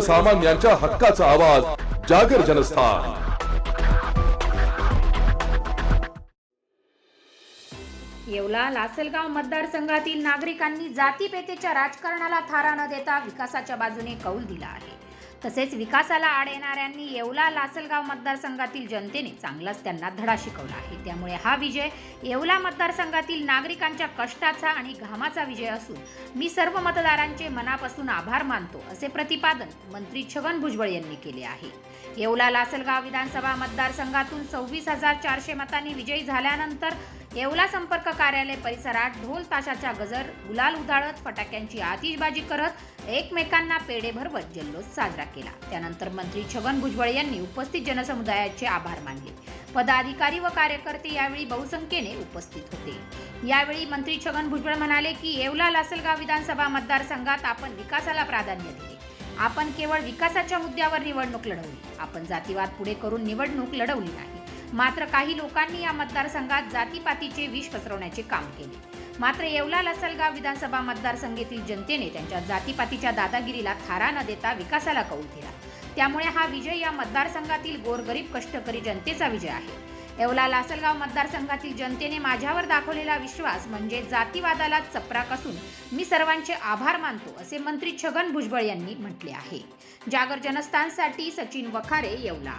सर्वसामान्यांच्या हक्काचा आवाज जागर जनस्थान. येवला लासलगाव मतदारसंघातील नागरिकांनी जातीपेतेच्या राजकारणाला थारा न देता विकासाच्या बाजूने कौल दिला आहे. तसेच विकासाला आड येणाऱ्यांनी येवला लासलगाव मतदारसंघातील जनतेने चांगलाच त्यांना धडा शिकवला आहे. त्यामुळे हा विजय येवला मतदारसंघातील नागरिकांच्या कष्टाचा आणि घामाचा विजय असून मी सर्व मतदारांचे मनापासून आभार मानतो असे प्रतिपादन मंत्री छगन भुजबळ यांनी केले आहे. येवला लासलगाव विधानसभा मतदारसंघातून सव्वीस हजार चारशे मतांनी विजयी झाल्यानंतर येवला संपर्क कार्यालय परिसरात ढोल ताशाच्या गजर गुलाल उधाळत फटाक्यांची आतिषबाजी करत एकमेकांना पेढे भरवत जल्लोष साजरा केला. त्यानंतर मंत्री छगन भुजबळ यांनी उपस्थित जनसमुदायाचे आभार मानले. पदाधिकारी व कार्यकर्ते यावेळी बहुसंख्येने उपस्थित होते. यावेळी मंत्री छगन भुजबळ म्हणाले की येवला लासलगाव विधानसभा मतदारसंघात आपण विकासाला प्राधान्य दिले. आपण केवळ विकासाच्या मुद्द्यावर निवडणूक लढवली. आपण जातीवाद पुढे करून निवडणूक लढवली नाही. मात्र काही लोकांनी या मतदारसंघात जातीपातीचे विष पसरवण्याचे काम केले. मात्र येवला लसलगाव विधानसभा मतदारसंघातील जनतेने त्यांच्या जातीपातीच्या दादागिरीला थारा न देता विकासाला कौल दिला. त्यामुळे हा विजय या मतदारसंघातील गोरगरीब कष्टकरी जनतेचा विजय आहे. येवला लासलगाव मतदारसंघातील जनतेने माझ्यावर दाखवलेला विश्वास म्हणजे जातीवादाला चपराक असून मी सर्वांचे आभार मानतो असे मंत्री छगन भुजबळ यांनी म्हटले आहे. जागर जनस्थानसाठी सचिन वखारे येवला